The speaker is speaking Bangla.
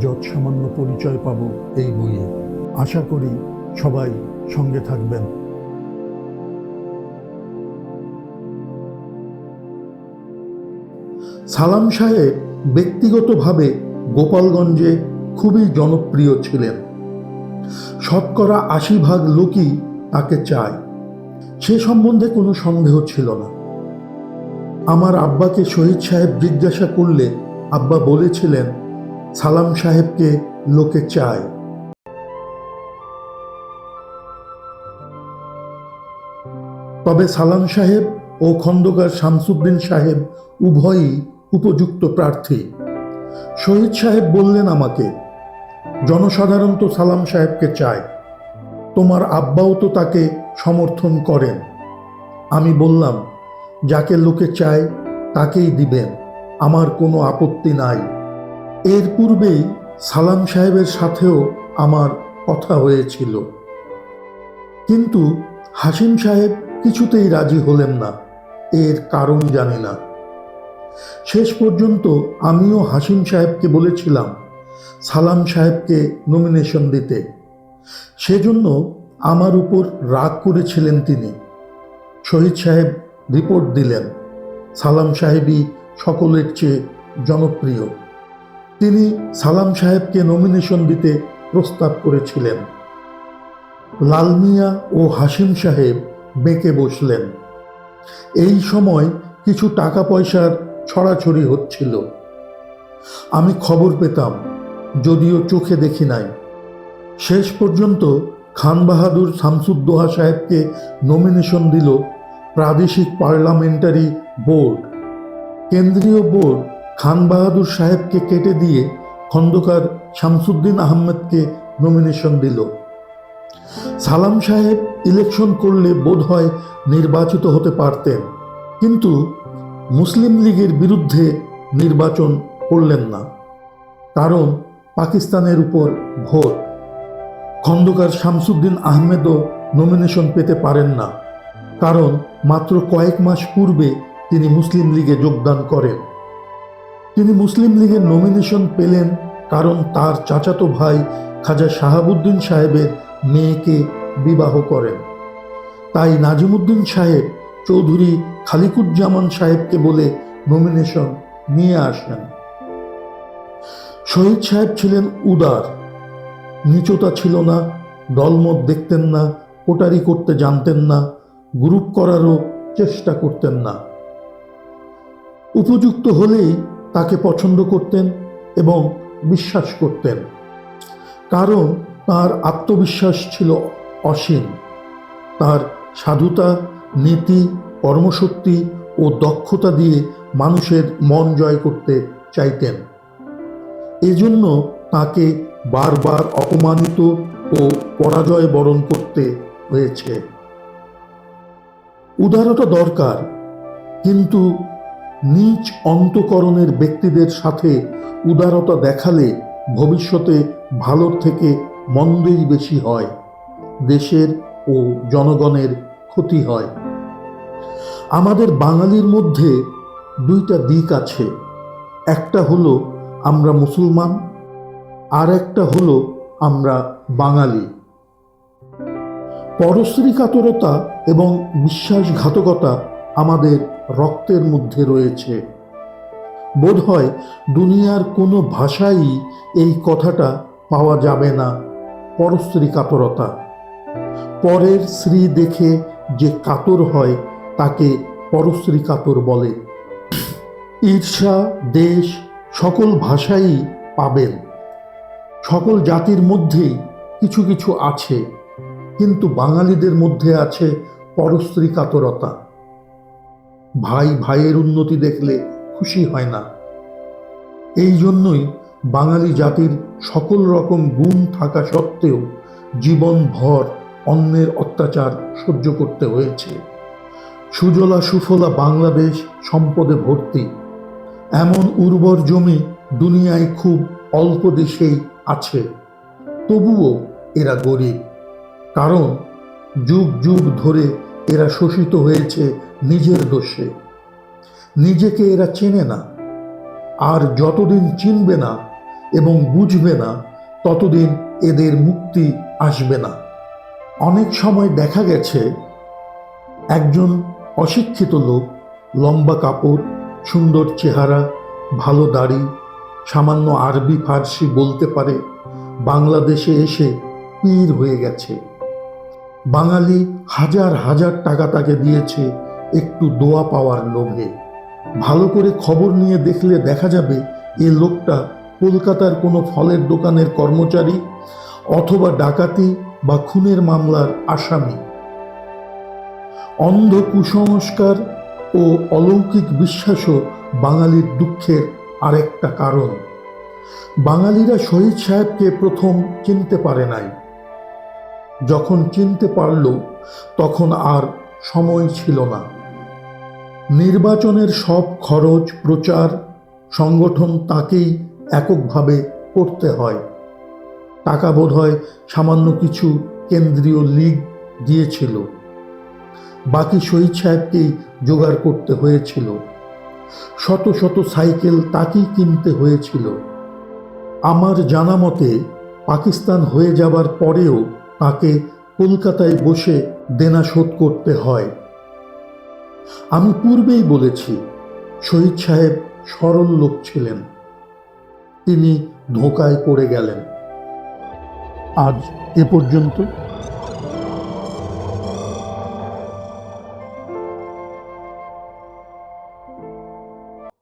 যৎসামান্য পরিচয় পাব এই বইয়ে। আশা করি সবাই সঙ্গে থাকবেন। সালাম সাহেব ব্যক্তিগতভাবে গোপালগঞ্জে খুবই জনপ্রিয় ছিলেন। শতকরা আশি ভাগ লোকই তাকে চায়। সে সম্বন্ধে কোনো সন্দেহ ছিল না। আমার আব্বাকে শহীদ সাহেব জিজ্ঞাসা করলে আব্বা বলেছিলেন সালাম সাহেবকে লোকে চায়। তবে সালাম সাহেব ও খন্দকার শামসুদ্দিন সাহেব উভয়ই উপযুক্ত প্রার্থী। শহীদ সাহেব বললেন আমাকে, জনসাধারণ তো সালাম সাহেবকে চায়। তোমার আব্বাও তো তাকে সমর্থন করেন। আমি বললাম, যাকে লোকে চায় তাকেই দিবেন, আমার কোনো আপত্তি নাই। এর পূর্বেই সালাম সাহেবের সাথেও আমার কথা হয়েছিল। কিন্তু হাসিম সাহেব কিছুতেই রাজি হলেন না, এর কারণ জানি না। শেষ পর্যন্ত আমিও হাসিম সাহেবকে বলেছিলাম, সালাম সাহেবকে নমিনেশন দিতে। সেজন্য আমার উপর রাগ করেছিলেন তিনি। শহীদ সাহেব রিপোর্ট দিলেন, সালাম সাহেবই সকলের চেয়ে জনপ্রিয়। তিনি সালাম সাহেবকে নমিনেশন দিতে প্রস্তাব করেছিলেন। লালমিয়া ও হাসিম সাহেব বেঁকে বসলেন। এই সময় কিছু টাকা পয়সার ছড়াছড়ি হচ্ছিল। আমি খবর পেতাম, যদিও চোখে দেখি নাই। শেষ পর্যন্ত খান বাহাদুর শামসুদ্দোহা সাহেবকে নমিনেশন দিল প্রাদেশিক পার্লামেন্টারি বোর্ড। কেন্দ্রীয় বোর্ড খান বাহাদুর সাহেবকে কেটে দিয়ে খন্দকার শামসুদ্দিন আহমেদকে নমিনেশন দিল। সালাম সাহেব ইলেকশন করলে বোধ হয় নির্বাচিত হতে পারতেন, কিন্তু মুসলিম লীগের বিরুদ্ধে নির্বাচন করলেন না, কারণ পাকিস্তানের উপর ভোট। খন্দকার শামসুদ্দিন আহমেদও নমিনেশন পেতে পারেন না, কারণ মাত্র কয়েক মাস পূর্বে তিনি মুসলিম লীগে যোগদান করেন। তিনি মুসলিম লীগের নমিনেশন পেলেন, কারণ তার চাচাতো ভাই খাজা শাহাবুদ্দিন সাহেবের মেয়েকে বিবাহ করেন। তাই নাজিমুদ্দিন সাহেব চৌধুরী খালিকুজ্জামান সাহেবকে বলে নমিনেশন নিয়ে আসেন। শহীদ সাহেব ছিলেন উদার, নিচতা ছিল না, দলমত দেখতেন না, কোটারি করতে জানতেন না, গ্রুপ করারও চেষ্টা করতেন না। উপযুক্ত হলেই তাকে পছন্দ করতেন এবং বিশ্বাস করতেন। কারণ তার আত্মবিশ্বাস ছিল অসীম। তার সাধুতা, নীতি, কর্মশক্তি ও দক্ষতা দিয়ে মানুষের মন জয় করতে চাইতেন। এজন্য তাকে বারবার অপমানিত ও পরাজয় বরণ করতে হয়েছে। উদারতা দরকার, কিন্তু নিজ অন্তকরণের ব্যক্তিদের সাথে উদারতা দেখালে ভবিষ্যতে ভালোর থেকে মন্দই বেশি হয়, দেশের ও জনগণের ক্ষতি হয়। আমাদের বাঙালির মধ্যে দুইটা দিক আছে। একটা হলো আমরা মুসলমান, আর একটা হলো আমরা বাঙালি। পরশ্রী কাতরতা এবং বিশ্বাসঘাতকতা আমাদের রক্তের মধ্যে রয়েছে। বোধহয় দুনিয়ার কোনো ভাষাই এই কথাটা পাওয়া যাবে না, পরশ্রী কাতরতা। পরের শ্রী দেখে যে কাতর হয়, তাকে পরশ্রী কাতর বলে। ঈর্ষা, দেশ, সকল ভাষাই পাবেন। সকল জাতির মধ্যেই কিছু কিছু আছে, কিন্তু বাঙালিদের মধ্যে আছে পরশ্রী কাতরতা। ভাই ভাইয়ের উন্নতি দেখলে খুশি হয় না। এই জন্যই বাঙালি জাতির সকল রকম গুণ থাকা সত্ত্বেও জীবনভর অন্যের অত্যাচার সহ্য করতে হয়েছে। সুজলা সুফলা বাংলাদেশ সম্পদে ভর্তি। এমন উর্বর জমি দুনিয়ায় খুব অল্প দেশেই আছে। তবুও এরা গরিব। কারণ যুগ যুগ ধরে এরা শোষিত হয়েছে নিজের দোষে। নিজেকে এরা চেনে না। আর যতদিন চিনবে না এবং বুঝবে না, ততদিন এদের মুক্তি আসবে না। অনেক সময় দেখা গেছে, একজন অশিক্ষিত লোক, লম্বা কাপড়, সুন্দর চেহারা, ভালো দাড়ি, সামান্য আরবি ফার্সি বলতে পারে, বাংলাদেশে এসে পীর হয়ে গেছে। বাঙালি হাজার হাজার টাকা তাকে দিয়েছে একটু দোয়া পাওয়ার লোভে। ভালো করে খবর নিয়ে দেখলে দেখা যাবে এ লোকটা কলকাতার কোনো ফলের দোকানের কর্মচারী অথবা ডাকাতি বা খুনের মামলার আসামি। অন্ধ কুসংস্কার ও অলৌকিক বিশ্বাসও বাঙালির দুঃখের আরেকটা কারণ। বাঙালিরা শহীদ সাহেবকে প্রথম চিনতে পারে নাই। যখন চিনতে পারল, তখন আর সময় ছিল না। নির্বাচনের সব খরচ, প্রচার, সংগঠন তাকেই এককভাবে করতে হয়। টাকা বোধ হয় সামান্য কিছু কেন্দ্রীয় লীগ দিয়েছিল। বাকি শহীদ সাহেবকেই জোগাড় করতে হয়েছিল। শত শত সাইকেল তাকেই কিনতে হয়েছিল। আমার জানা মতে, পাকিস্তান হয়ে যাবার পরেও তাকে কলকাতায় বসে দেনা শোধ করতে হয়। আমি পূর্বেই বলেছি, শহীদ সাহেব সরল লোক ছিলেন। তিনি ধোকায় পড়ে গেলেন। আজ এ পর্যন্ত